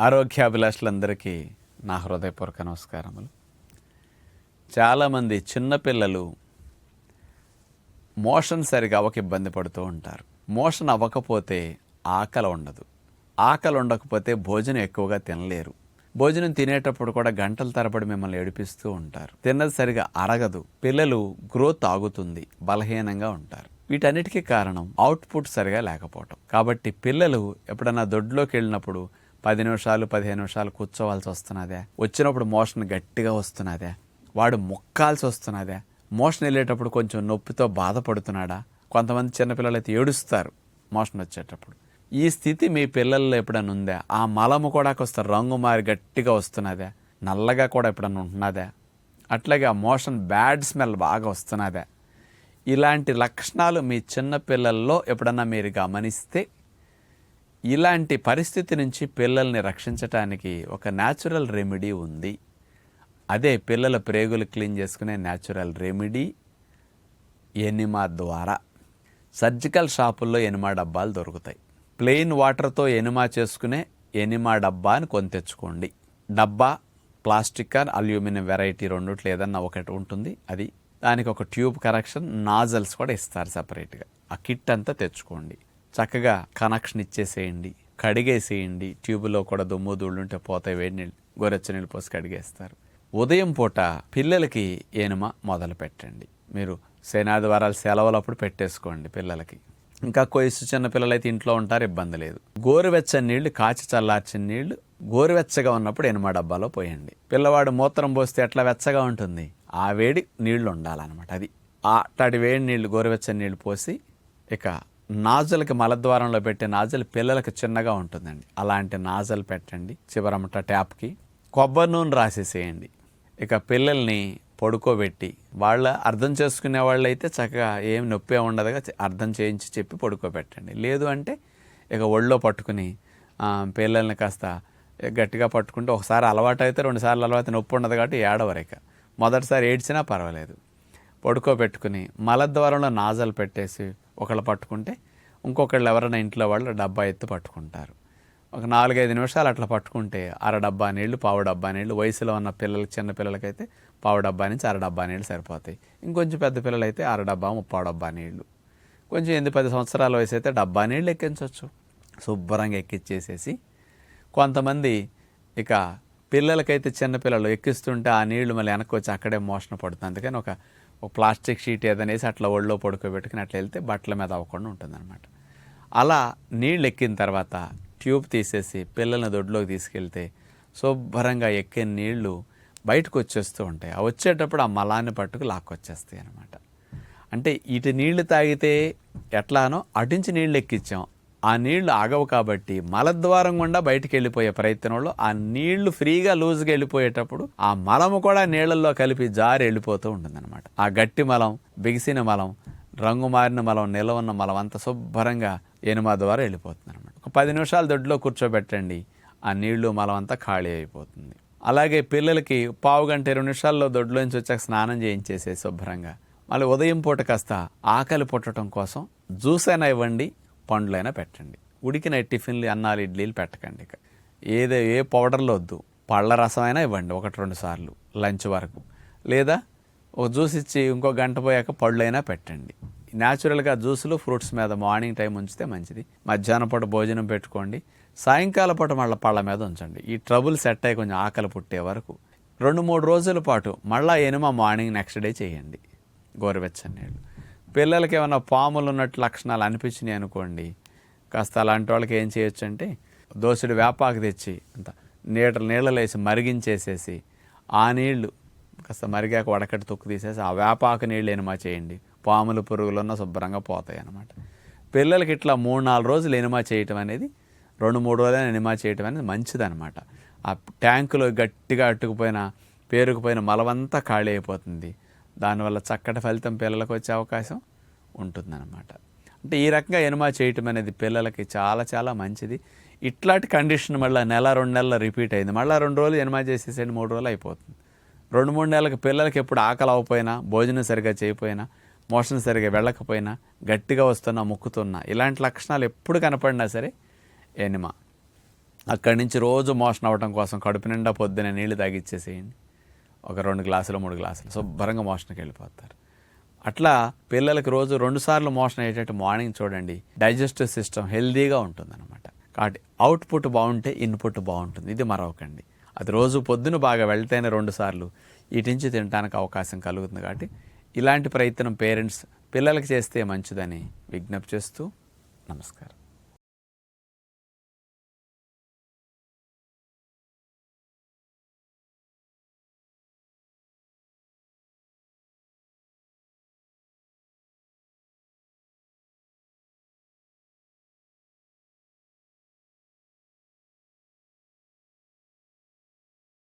ఆరోగ్యాభిలాషులందరికీ నా హృదయపూర్వక నమస్కారములు. చాలామంది చిన్నపిల్లలు మోషన్ సరిగా అవ్వక ఇబ్బంది పడుతూ ఉంటారు. మోషన్ అవ్వకపోతే ఆకలి ఉండదు. ఆకలి ఉండకపోతే భోజనం ఎక్కువగా తినలేరు. భోజనం తినేటప్పుడు కూడా గంటల తరబడి మిమ్మల్ని ఏడిపిస్తూ ఉంటారు. తిన్నది సరిగా అరగదు. పిల్లలు గ్రోత్ ఆగుతుంది బలహీనంగా ఉంటారు. వీటన్నిటికీ కారణం అవుట్పుట్ సరిగా లేకపోవటం. కాబట్టి పిల్లలు ఎప్పుడన్నా దొడ్లోకి వెళ్ళినప్పుడు పది నిమిషాలు పదిహేను నిమిషాలు కూర్చోవాల్సి వస్తున్నదే. వచ్చినప్పుడు మోషన్ గట్టిగా వస్తున్నదే. వాడు మొక్కాల్సి వస్తున్నదే. మోషన్ వెళ్ళేటప్పుడు కొంచెం నొప్పితో బాధపడుతున్నాడా? కొంతమంది చిన్నపిల్లలు అయితే ఏడుస్తారు మోషన్ వచ్చేటప్పుడు. ఈ స్థితి మీ పిల్లల్లో ఎప్పుడైనా ఉందా? ఆ మలము కూడా కొంత రంగు మారి గట్టిగా వస్తున్నదే. నల్లగా కూడా ఎప్పుడన్నా ఉంటున్నదే అట్లాగే ఆ మోషన్ బ్యాడ్ స్మెల్ బాగా వస్తున్నదే. ఇలాంటి లక్షణాలు మీ చిన్న పిల్లల్లో ఎప్పుడన్నా మీరు గమనిస్తే ఇలాంటి పరిస్థితి నుంచి పిల్లల్ని రక్షించటానికి ఒక న్యాచురల్ రెమెడీ ఉంది. అదే పిల్లల ప్రేగులు క్లీన్ చేసుకునే న్యాచురల్ రెమెడీ ఎనిమా ద్వారా. సర్జికల్ షాపుల్లో ఎనిమా డబ్బాలు దొరుకుతాయి. ప్లెయిన్ వాటర్తో ఎనిమా చేసుకునే ఎనిమా డబ్బా అని కొని తెచ్చుకోండి. డబ్బా ప్లాస్టిక్ ఆర్ అల్యూమినియం వెరైటీ రెండుట్లు ఏదన్నా ఒకటి ఉంటుంది. అది దానికి ఒక ట్యూబ్ కరెక్షన్ నాజల్స్ కూడా ఇస్తారు సపరేట్గా. ఆ కిట్ అంతా తెచ్చుకోండి. చక్కగా కనెక్షన్ ఇచ్చేసేయండి కడిగేసేయండి. ట్యూబ్లో కూడా దుమ్ము దూళ్ళు ఉంటే పోతాయి వేడి నీళ్ళు గోరెచ్చ నీళ్ళు పోసి కడిగేస్తారు. ఉదయం పూట పిల్లలకి ఏనుమ మొదలు పెట్టండి. మీరు శనాదివారాలు సెలవులప్పుడు పెట్టేసుకోండి పిల్లలకి. ఇంకా కొయ్యసు చిన్న పిల్లలైతే ఇంట్లో ఉంటారు ఇబ్బంది లేదు. గోరువెచ్చని నీళ్ళు కాచి చల్లార్చిన నీళ్ళు గోరువెచ్చగా ఉన్నప్పుడు ఎనుమ డబ్బాలో పోయండి. పిల్లవాడు మూత్రం పోస్తే ఎట్లా వెచ్చగా ఉంటుంది? ఆ వేడి నీళ్ళు ఉండాలన్నమాట అది. ఆ అట్లాంటి వేడి నీళ్ళు గోరువెచ్చని నీళ్ళు పోసి ఇక నాజులకి మలద్వారంలో పెట్టే నాజల్ పిల్లలకు చిన్నగా ఉంటుందండి. అలాంటి నాజల్ పెట్టండి. చివరమట ట్యాప్కి కొబ్బరి నూనె రాసేసేయండి. ఇక పిల్లల్ని పడుకోబెట్టి వాళ్ళ అర్థం చేసుకునే వాళ్ళు అయితే చక్కగా ఏం నొప్పి ఉండదుగా అర్థం చేయించి చెప్పి పడుకోబెట్టండి. లేదు అంటే ఇక ఒళ్ళో పట్టుకుని పిల్లల్ని కాస్త గట్టిగా పట్టుకుంటే ఒకసారి అలవాటు అయితే రెండుసార్లు అలవాటు నొప్పి ఉండదు కాబట్టి ఏడవరిక మొదటిసారి ఏడ్చినా పర్వాలేదు. పడుకోబెట్టుకుని మలద్వారంలో నాజలు పెట్టేసి ఒకళ్ళు పట్టుకుంటే ఇంకొకళ్ళు ఎవరైనా ఇంట్లో వాళ్ళు డబ్బా ఎత్తి పట్టుకుంటారు. ఒక నాలుగైదు నిమిషాలు అట్లా పట్టుకుంటే అర డబ్బా నీళ్ళు పావు డబ్బా నీళ్ళు వయసులో ఉన్న పిల్లలకి చిన్న పిల్లలకైతే పావు డబ్బా నుంచి అర డబ్బా నీళ్ళు సరిపోతాయి. ఇంకొంచెం పెద్ద పిల్లలైతే అర డబ్బా ముప్పావు డబ్బా నీళ్ళు కొంచెం ఎనిమిది పది సంవత్సరాల వయసు అయితే డబ్బా నీళ్ళు ఎక్కించవచ్చు శుభ్రంగా ఎక్కించేసేసి కొంతమంది ఇక పిల్లలకైతే చిన్నపిల్లలు ఎక్కిస్తుంటే ఆ నీళ్ళు మళ్ళీ వెనక్కి వచ్చి అక్కడే మోషణ పడుతుంది. అందుకని ఒక ఒక ప్లాస్టిక్ షీట్ ఏదనేసి అట్లా ఒళ్ళో పడుకోబెట్టుకుని అట్లా వెళ్తే బట్టల మీద అవ్వకుండా ఉంటుందన్నమాట. అలా నీళ్ళు ఎక్కిన తర్వాత ట్యూబ్ తీసేసి పిల్లల్ని దొడ్లోకి తీసుకెళ్తే శుభ్రంగా ఎక్కిన నీళ్ళు బయటకు వచ్చేస్తూ ఉంటాయి. ఆ వచ్చేటప్పుడు ఆ మలాన్ని పట్టుకు లాక్కొచ్చేస్తాయి అనమాట అంటే ఇటు నీళ్ళు తాగితే ఎట్లానో అటుంచి నీళ్ళు ఎక్కించాం ఆ నీళ్ళు ఆగవు కాబట్టి మలద్వారం గుండా బయటికి వెళ్ళిపోయే ప్రయత్నంలో ఆ నీళ్ళు ఫ్రీగా లూజ్గా వెళ్ళిపోయేటప్పుడు ఆ మలము కూడా నీళ్ళలో కలిపి జారి వెళ్ళిపోతూ ఉంటుందన్నమాట. ఆ గట్టి మలం బిగిసిన మలం రంగు మారిన మలం నిలవన్న మలం అంత శుభ్రంగా ఎనుమ ద్వారా వెళ్ళిపోతుంది అనమాట ఒక పది నిమిషాలు దొడ్లో కూర్చోబెట్టండి ఆ నీళ్ళు మలం అంతా ఖాళీ అయిపోతుంది. అలాగే పిల్లలకి పావు గంట ఇరవై నిమిషాల్లో దొడ్లోంచి వచ్చాక స్నానం చేయించేసే శుభ్రంగా. మళ్ళీ ఉదయం పూట కాస్త ఆకలి పుట్టడం కోసం జ్యూస్ అయినా ఇవ్వండి పండ్లైనా పెట్టండి. ఉడికిన టిఫిన్లు అన్నాలు ఇడ్లీలు పెట్టకండి ఇక. ఏదో ఏ పౌడర్లు వద్దు. పళ్ళ రసం అయినా ఇవ్వండి ఒకటి రెండు సార్లు లంచ్ వరకు. లేదా ఒక జ్యూస్ ఇచ్చి ఇంకో గంట పోయాక పళ్ళు అయినా పెట్టండి. న్యాచురల్గా జ్యూసులు ఫ్రూట్స్ మీద మార్నింగ్ టైం ఉంచితే మంచిది. మధ్యాహ్నం పూట భోజనం పెట్టుకోండి. సాయంకాల పూట మళ్ళీ పళ్ళ మీద ఉంచండి. ఈ ట్రబుల్ సెట్ అయ్యి కొంచెం ఆకలి పుట్టే వరకు. రెండు మూడు రోజుల పాటు మళ్ళీ ఎనుమ మార్నింగ్ నెక్స్ట్ డే చేయండి. గోరువెచ్చని నీళ్ళు. పిల్లలకి ఏమైనా పాములు ఉన్నట్టు లక్షణాలు అనిపించినాయి అనుకోండి కాస్త అలాంటి వాళ్ళకి ఏం చేయొచ్చు అంటే దోసుడు వేపాకు తెచ్చి అంత నీళ్ళ నీళ్ళలో వేసి మరిగించేసేసి ఆ నీళ్ళు కాస్త మరిగాక వడకట్టి తొక్కు తీసేసి ఆ వేపాకు నీళ్ళు ఎనిమా చేయండి. పాములు పురుగులున్న శుభ్రంగా పోతాయి అన్నమాట. పిల్లలకి ఇట్లా మూడు నాలుగు రోజులు ఎనిమా చేయటం అనేది రెండు మూడు రోజులైనా ఎనిమా చేయటం అనేది మంచిదన్నమాట. ఆ ట్యాంకులో గట్టిగా అట్టుకుపోయిన పేరుకుపోయిన మలవంతా ఖాళీ అయిపోతుంది. దానివల్ల చక్కటి ఫలితం పిల్లలకు వచ్చే అవకాశం ఉంటుందన్నమాట. అంటే ఈ రకంగా ఎనుమా చేయటం అనేది పిల్లలకి చాలా చాలా మంచిది. ఇట్లాంటి కండిషన్ మళ్ళీ నెల రెండు నెలలు రిపీట్ అయింది. మళ్ళీ రెండు రోజులు ఎనుమా చేసేసేయండి మూడు రోజులు అయిపోతుంది. రెండు మూడు నెలలకు పిల్లలకి ఎప్పుడు ఆకలి అవ్వపోయినా భోజనం సరిగా చేయకపోయినా మోషన్ సరిగా వెళ్ళకపోయినా గట్టిగా వస్తున్నా ముక్కుతున్నా ఇలాంటి లక్షణాలు ఎప్పుడు కనపడినా సరే ఎనిమా. అక్కడి నుంచి రోజు మోషన్ అవ్వటం కోసం కడుపు నిండా పొద్దున నీళ్ళు తాగిచ్చేసేయండి. ఒక రెండు గ్లాసులు మూడు గ్లాసులు. శుభ్రంగా మోషన్కి వెళ్ళిపోతారు. అట్లా పిల్లలకి రోజు రెండు సార్లు మోషన్ అయ్యేటట్టు మార్నింగ్ చూడండి. డైజెస్టివ్ సిస్టమ్ హెల్దీగా ఉంటుందన్నమాట. కాబట్టి అవుట్పుట్ బాగుంటే ఇన్పుట్ బాగుంటుంది. ఇది మరొకండి. అది రోజు పొద్దున బాగా వెళ్తేనే రెండు సార్లు ఇటు నుంచి తినడానికి అవకాశం కలుగుతుంది కాబట్టి ఇలాంటి ప్రయత్నం పేరెంట్స్ పిల్లలకి చేస్తే మంచిదని విజ్ఞప్తి చేస్తూ నమస్కారం.